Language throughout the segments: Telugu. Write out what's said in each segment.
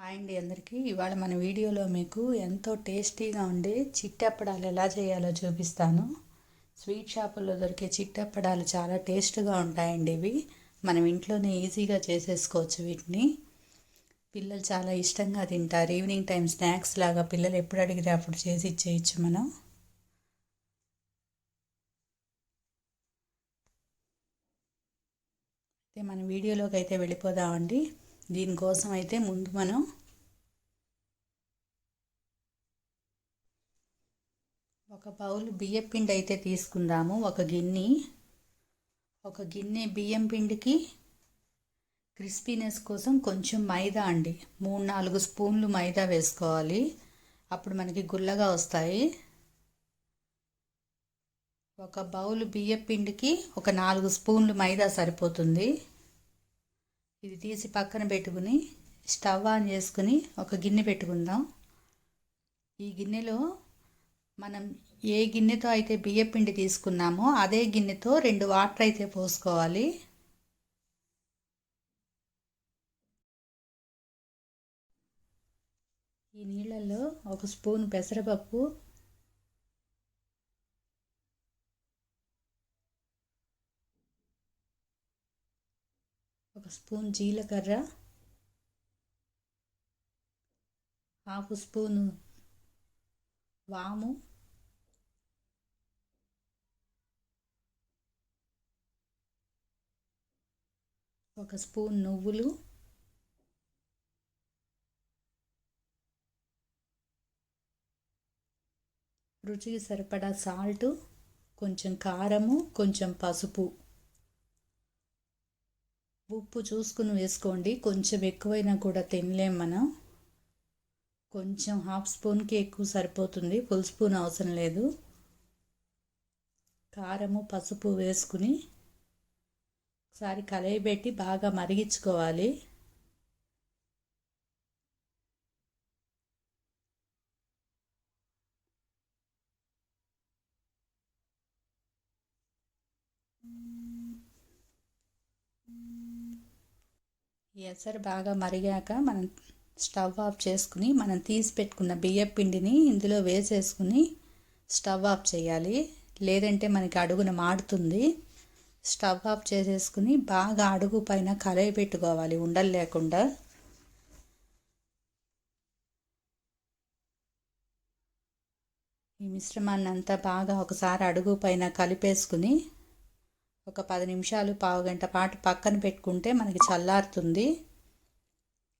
హాయ్ అండి అందరికీ. ఇవాళ మన వీడియోలో మీకు ఎంతో టేస్టీగా ఉండే చిట్టప్పడాలు ఎలా చేయాలో చూపిస్తాను. స్వీట్ షాపుల్లో దొరికే చిట్టప్పడాలు చాలా టేస్ట్గా ఉంటాయండి ఇవి. మనం ఇంట్లోనే ఈజీగా చేసేసుకోవచ్చు వీటిని. పిల్లలు చాలా ఇష్టంగా తింటారు. ఈవినింగ్ టైం స్నాక్స్ లాగా పిల్లలు ఎప్పుడు అడిగితే అప్పుడు చేసి ఇచ్చేయచ్చు మనం. అయితే మన వీడియోలోకి అయితే వెళ్ళిపోదామండి. దీనికోసం అయితే ముందు మనం ఒక బౌల్ బియ్యం పిండి అయితే తీసుకుందాము. ఒక గిన్నె ఒక గిన్నె బియ్యం పిండికి క్రిస్పీనెస్ కోసం కొంచెం మైదా అండి. మూడు నాలుగు స్పూన్లు మైదా వేసుకోవాలి. అప్పుడు మనకి గుల్లగా వస్తాయి. ఒక బౌల్ బియ్యం పిండికి ఒక నాలుగు స్పూన్లు మైదా సరిపోతుంది. ఇది తీసి పక్కన పెట్టుకుని స్టవ్ ఆన్ చేసుకుని ఒక గిన్నె పెట్టుకుందాం. ఈ గిన్నెలో మనం ఏ గిన్నెతో అయితే బియ్యం పిండి తీసుకున్నామో అదే గిన్నెతో రెండు వాటర్ అయితే పోసుకోవాలి. ఈ నీళ్ళల్లో ఒక స్పూన్ పెసరపప్పు ఒక స్పూన్ జీలకర్ర హాఫ్ స్పూను వాము ఒక స్పూన్ నువ్వులు రుచికి సరిపడా సాల్ట్ కొంచెం కారము కొంచెం పసుపు. ఉప్పు చూసుకుని వేసుకోండి. కొంచెం ఎక్కువైనా కూడా తినలేం మనం. కొంచెం హాఫ్ స్పూన్కి ఎక్కువ సరిపోతుంది. ఫుల్ స్పూన్ అవసరం లేదు. కారము పసుపు వేసుకుని ఒకసారి కలయి పెట్టి బాగా మరిగించుకోవాలి. ఎసరు బాగా మరిగాక మనం స్టవ్ ఆఫ్ చేసుకుని మనం తీసి పెట్టుకున్న బియ్యం పిండిని ఇందులో వేసేసుకుని స్టవ్ ఆఫ్ చేయాలి. లేదంటే మనకి అడుగున మాడుతుంది. స్టవ్ ఆఫ్ చేసేసుకుని బాగా అడుగు పైన కలయి పెట్టుకోవాలి ఉండలు లేకుండా. ఈ మిశ్రమాన్ని అంతా బాగా ఒకసారి అడుగు పైన కలిపేసుకుని ఒక పది నిమిషాలు పావు గంట పాటు పక్కన పెట్టుకుంటే మనకి చల్లారుతుంది.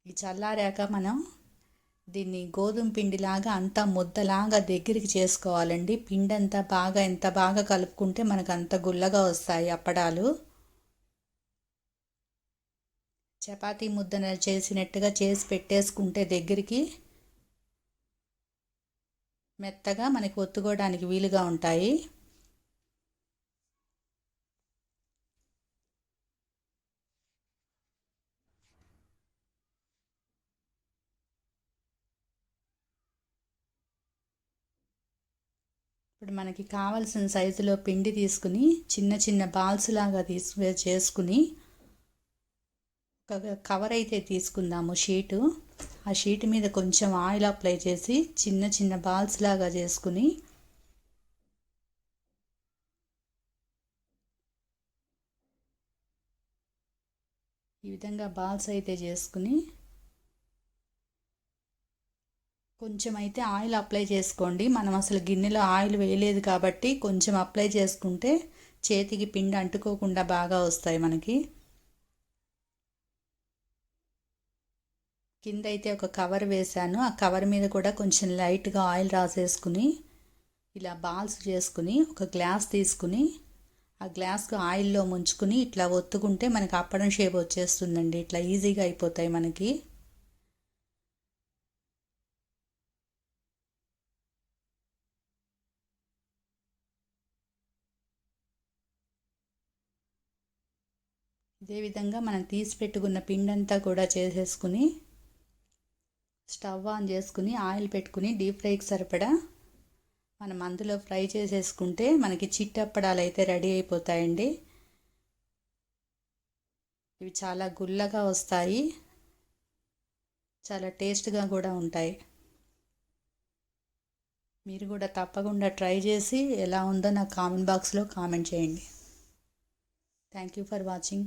ఈ చల్లారాక మనం దీన్ని గోధుమ పిండిలాగా అంతా ముద్దలాగా దగ్గరికి చేసుకోవాలండి. పిండి అంతా బాగా ఎంత బాగా కలుపుకుంటే మనకు అంత గుల్లగా వస్తాయి అప్పడాలు. చపాతీ ముద్దన చేసినట్టుగా చేసి పెట్టేసుకుంటే దగ్గరికి మెత్తగా మనకి ఒత్తుకోవడానికి వీలుగా ఉంటాయి. ఇప్పుడు మనకి కావలసిన సైజులో పిండి తీసుకుని చిన్న చిన్న బాల్స్ లాగా తీసు చేసుకుని ఒక కవర్ అయితే తీసుకుందాము షీటు. ఆ షీట్ మీద కొంచెం ఆయిల్ అప్లై చేసి చిన్న చిన్న బాల్స్ లాగా చేసుకుని ఈ విధంగా బాల్స్ అయితే చేసుకుని కొంచెం అయితే ఆయిల్ అప్లై చేసుకోండి. మనం అసలు గిన్నెలో ఆయిల్ వేయలేదు కాబట్టి కొంచెం అప్లై చేసుకుంటే చేతికి పిండి అంటుకోకుండా బాగా వస్తాయి మనకి. కింద అయితే ఒక కవర్ వేశాను. ఆ కవర్ మీద కూడా కొంచెం లైట్గా ఆయిల్ రాసేసుకుని ఇలా బాల్స్ చేసుకుని ఒక గ్లాస్ తీసుకుని ఆ గ్లాస్కు ఆయిల్లో ముంచుకుని ఇట్లా ఒత్తుకుంటే మనకి అప్పడం షేప్ వచ్చేస్తుందండి. ఇట్లా ఈజీగా అయిపోతాయి మనకి. ఇదే విధంగా మనం తీసి పెట్టుకున్న పిండంతా కూడా చేసేసుకుని స్టవ్ ఆన్ చేసుకుని ఆయిల్ పెట్టుకుని డీప్ ఫ్రైకి సరిపడా మనం అందులో ఫ్రై చేసేసుకుంటే మనకి చిట్టప్పడాలు అయితే రెడీ అయిపోతాయండి. ఇవి చాలా గుల్లగా వస్తాయి. చాలా టేస్ట్గా కూడా ఉంటాయి. మీరు కూడా తప్పకుండా ట్రై చేసి ఎలా ఉందో నాకు కామెంట్ బాక్స్లో కామెంట్ చేయండి. Thank you for watching.